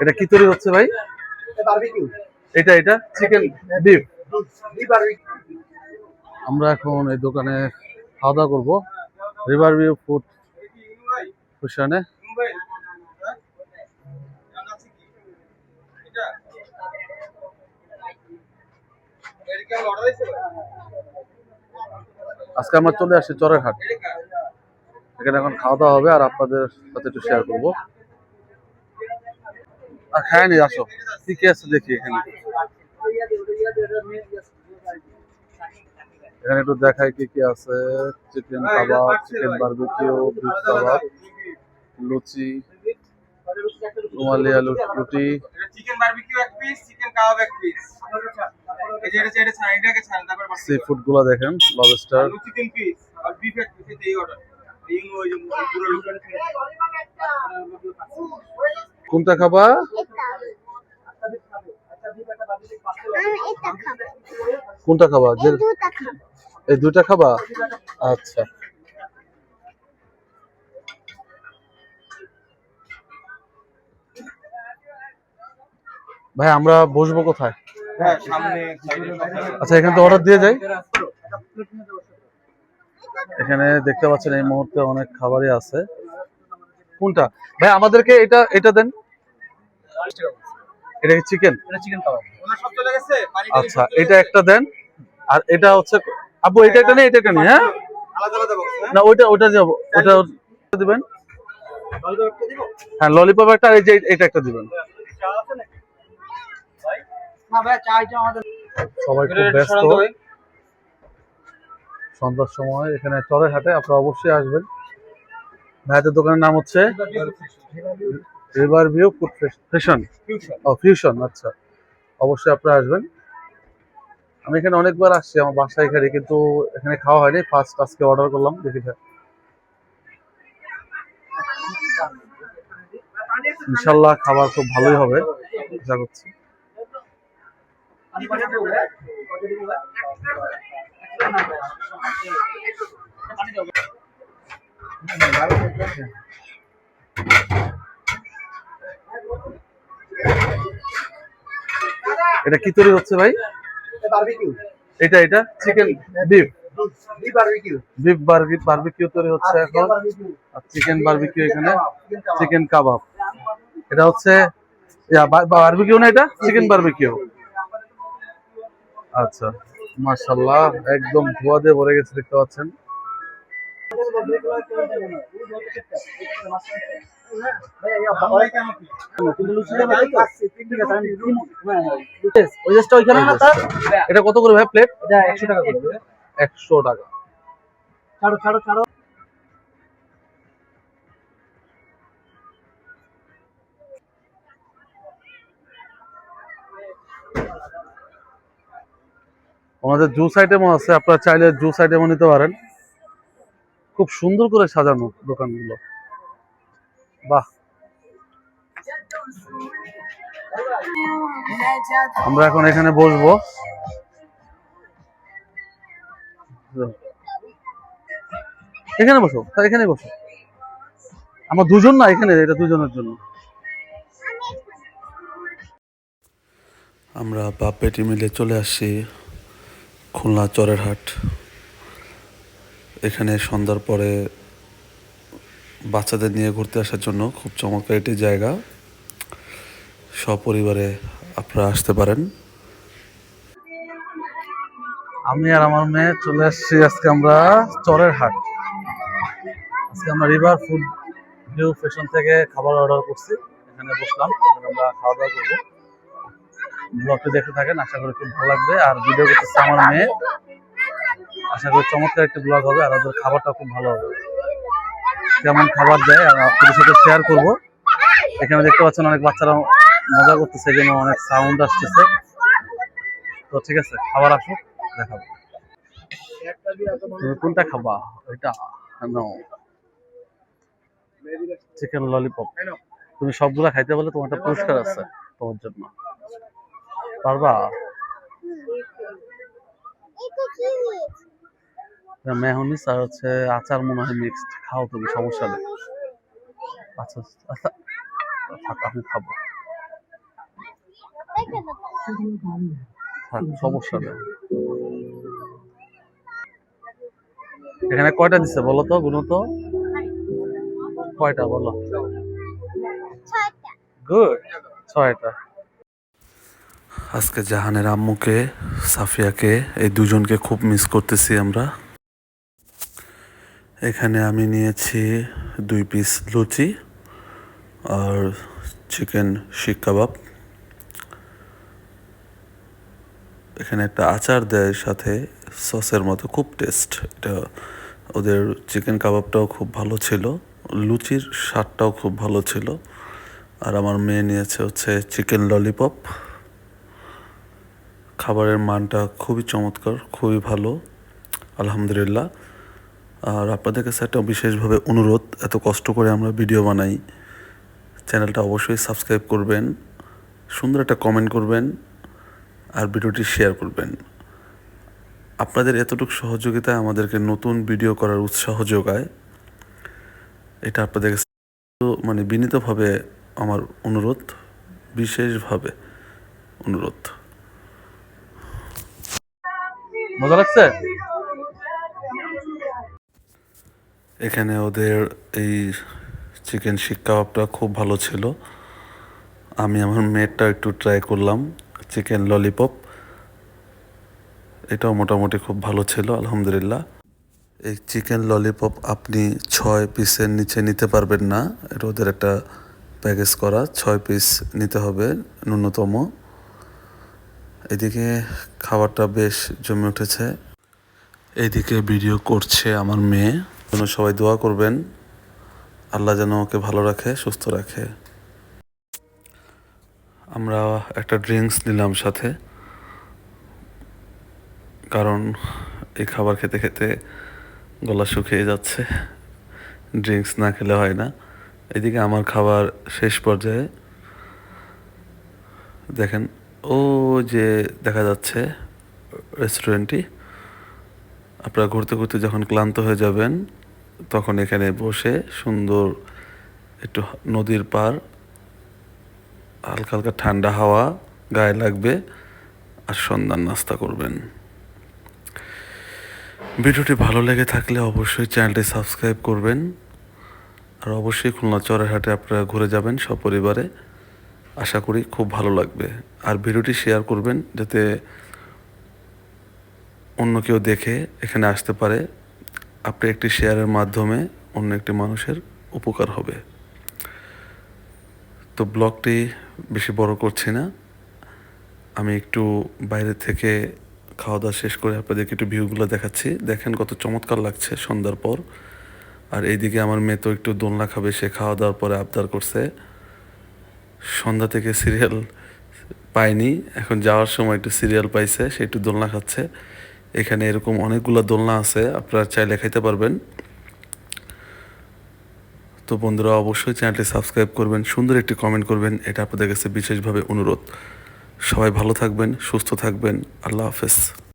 এটা কি তৈরি হচ্ছে ভাই? এটা এটা চিকেন বিফ আমরা এখন এই দোকানে খাওয়া দাওয়া করব। রিভার ভিউ ফুড ফুশনে আজকে আমরা চলে আসি চরের হাট এখানে এখন খাওয়া দাওয়া হবে আর আপনাদের সাথে একটু শেয়ার করব। আর খায়নি আসো। কি কি আছে দেখি এখানে? এখানে একটু দেখাই কি কি আছে। চিকেন কাবাব, চিকেন বারবিকিউ বিফ কাবাব, লুচি, রুমালিয়া আলু রুটি। চিকেন বারবিকিউ এক পিস চিকেন কাবাব এক পিস এই যে এটা এটা ছাড়া এটাকে ছাড়া তারপর সি ফুডগুলো দেখেন লবস্টার লুচি তিন পিস আর বিফ এক পিস এই অর্ডার এই ওই যে পুরো লুচি কোনটা খাবা? কোনটা খাব? এই দুটা খাবা? আচ্ছা। ভাই আমরা বসবো কোথায়? হ্যাঁ আচ্ছা এখানে তো অর্ডার দিয়ে যাই। এখানে দেখতে পাচ্ছেন এই মুহূর্তে অনেক খাবারই আছে। কোনটা? ভাই আমাদেরকে এটা এটা দেন। এটা কি চিকেন আচ্ছা এটা একটা দেন। আর এটা হচ্ছে আব্বু এটা একটা নেই এটা একটা নেই হ্যাঁ? হ্যাঁ? না ওইটা ওটা যাব ওটা দিবেন? দিব। হ্যাঁ ললিপপ একটা আর এই যে এটা একটা দিবেন। সবাই খুব ব্যস্ত। সন্ধ্যার সময় এখানে চরের হাটে আপনারা অবশ্যই আসবেন। ভাইদের দোকানের নাম হচ্ছে রিভার ভিউ ফুড ফ্যাশন ও ফিউশন আচ্ছা। অবশ্যই আপনারা আসবেন। আমি এখানে অনেকবার আসছি আমার বাসায় এখানে কিন্তু এখানে খাওয়া হয়নি। ফার্স্ট আজকে অর্ডার করলাম দেখি ভাই। ইনশাল্লাহ খাবার খুব ভালোই হবে। আশা করছি। এটা কি তৈরি হচ্ছে ভাই? বারবিকিউ এটা এটা? Chicken beef b barbecue beef barbecue তৈরি হচ্ছে এখন। আর চিকেন বারবিকিউ এখানে। চিকেন কাবাব এটা হচ্ছে বারবিকিউ না এটা? চিকেন বারবিকিউ আচ্ছা মাশাল্লাহ একদম ধোয়া দিয়ে ভরে গেছে দেখতে পাচ্ছেন। এটা কত করে ভাই প্লেট একশো টাকা আমাদের জুস আইটেমও আছে, আপনারা চাইলে জুস আইটেমও নিতে পারেন। খুব সুন্দর করে সাজানো দোকানগুলো। বাহ। আমরা এখন এখানে বসবো। এখানে বসো এখানে বসো। আমার দুজন না, এখানে, এটা দুজনের জন্য। আমরা বাপ বেটি মিলে চলে আসছি খুলনা চরের হাট। এখানে সন্ধ্যার পরে বাচ্চাদের নিয়ে ঘুরতে আসার জন্য খুব চমৎকার একটি জায়গা। সপরিবারে আপনারা আসতে পারেন। আমি আর আমার মেয়ে চলে আসছি আজকে আমরা চরের হাট। আজকে আমরা রিভার ফুড ভিউ ফ্যাশন থেকে খাবার অর্ডার করছি। এখানে বসলাম আমরা খাওয়া দাওয়া করব। ব্লগটি দেখতে থাকেন, আশা করি খুব ভালো লাগবে। আর ভিডিও করতেছে আমার মেয়ে। আশা করি চমৎকার একটি ব্লগ হবে আর ওদের খাবারটা খুব ভালো হবে। কেমন খাবার দেয় আর আপনাদের সাথে শেয়ার করব। এখানে দেখতে পাচ্ছেন অনেক বাচ্চারা মজা করতেছে, এখানে অনেক সাউন্ড আসতেছে। তো ঠিক আছে, খাবার আসুক, দেখাবো। তুমি কোনটা খাবা? ওইটা চিকেন ললিপপ তুমি সবগুলা খাইতে বলে তোমার একটা পুরস্কার আছে তোমার জন্য। পারবা? কি মেহনিস আর হচ্ছে আচার মনে হয় মিক্সড খাও তুমি সমস্যা নেই। আচ্ছা আচ্ছা থাক আমি খাব। থাক সমস্যা নেই। এখানে কয়টা দিচ্ছে বলো তো গুনো তো? কয়টা বলো? গুড ছয়টা। আজকে জাহানের আম্মুকে, সাফিয়াকে, এই দুজনকে খুব মিস করতেছি আমরা। এখানে আমি নিয়েছি দুই পিস লুচি আর চিকেন শিক কাবাব। এখানে একটা আচার দেয়, সাথে সসের মতো, খুব টেস্ট এটা ওদের চিকেন কাবাবটাও খুব ভালো ছিল, লুচির স্বাদটাও খুব ভালো ছিল। আর আমার মেয়ে নিয়েছে হচ্ছে চিকেন ললিপপ খাবারের মানটা খুবই চমৎকার, খুবই ভালো, আলহামদুলিল্লাহ। আর আপনাদের কাছে একটা বিশেষভাবে অনুরোধ, এত কষ্ট করে আমরা ভিডিও বানাই। চ্যানেলটা অবশ্যই সাবস্ক্রাইব করবেন, সুন্দর একটা কমেন্ট করবেন, আর ভিডিওটি শেয়ার করবেন। আপনাদের এতটুকু সহযোগিতায় আমাদেরকে নতুন ভিডিও করার উৎসাহ যোগায়। এটা আপনাদের কাছে মানে বিনীতভাবে আমার অনুরোধ, বিশেষভাবে অনুরোধ। মজা লাগছে? এখানে ওদের এই চিকেন শিক কাবাবটা খুব ভালো ছিল। আমি আমার মেয়েরটা একটু ট্রাই করলাম, চিকেন ললিপপ এটাও মোটামুটি খুব ভালো ছিল, আলহামদুলিল্লাহ। এই চিকেন ললিপপ আপনি ছয় পিসের নিচে নিতে পারবেন না। এটা ওদের একটা প্যাকেজ করা, ছয় পিস নিতে হবে ন্যূনতম। এদিকে খাবারটা বেশ জমে উঠেছে। এইদিকে ভিডিও করছে আমার মেয়ে। যেন সবাই দোয়া করবেন। আল্লাহ যেন ওকে ভালো রাখে, সুস্থ রাখে। আমরা একটা ড্রিঙ্কস নিলাম সাথে। কারণ এই খাবার খেতে খেতে গলা শুকিয়ে যাচ্ছে। ড্রিঙ্কস না খেলে হয় না। এদিকে আমার খাবার শেষ পর্যায়ে। দেখেন ও যে দেখা যাচ্ছে রেস্টুরেন্টটি আপনারা ঘুরতে ঘুরতে যখন ক্লান্ত হয়ে যাবেন, তখন এখানে বসে সুন্দর একটু নদীর পার, হালকা হালকা ঠান্ডা হাওয়া গায়ে লাগবে আর সন্ধ্যার নাস্তা করবেন। ভিডিওটি ভালো লেগে থাকলে অবশ্যই চ্যানেলটি সাবস্ক্রাইব করবেন। আর অবশ্যই খুলনা চড়াহাটে আপনারা ঘুরে যাবেন সপরিবারে। আশা করি খুব ভালো লাগবে। আর ভিডিওটি শেয়ার করবেন যাতে অন্য কেউ দেখে এখানে আসতে পারে। আপনি একটি শেয়ারের মাধ্যমে অন্য একটি মানুষের উপকার হবে। তো ব্লগটি বেশি বড় করছি না। আমি একটু বাইরে থেকে খাওয়া দাওয়া শেষ করে আপনাদেরকে একটু ভিউগুলো দেখাচ্ছি। দেখেন কত চমৎকার লাগছে সন্ধ্যার পর। আর এইদিকে আমার মেয়ে তো একটু দোলনা খাবে, সে খাওয়া দাওয়ার পরে আবদার করছে। সন্ধ্যা থেকে সিরিয়াল পায়নি এখন যাওয়ার সময় একটু সিরিয়াল পাইছে, সে একটু দোলনা খাচ্ছে। এখানে এরকম অনেকগুলো দোলনা আছে, আপনারা চাইলে খাইতে পারবেন। তো বন্ধুরা, অবশ্যই চ্যানেলটি সাবস্ক্রাইব করবেন, সুন্দর একটি কমেন্ট করবেন, এটা আপনাদের কাছে বিশেষভাবে অনুরোধ। সবাই ভালো থাকবেন, সুস্থ থাকবেন, আল্লাহ হাফেজ।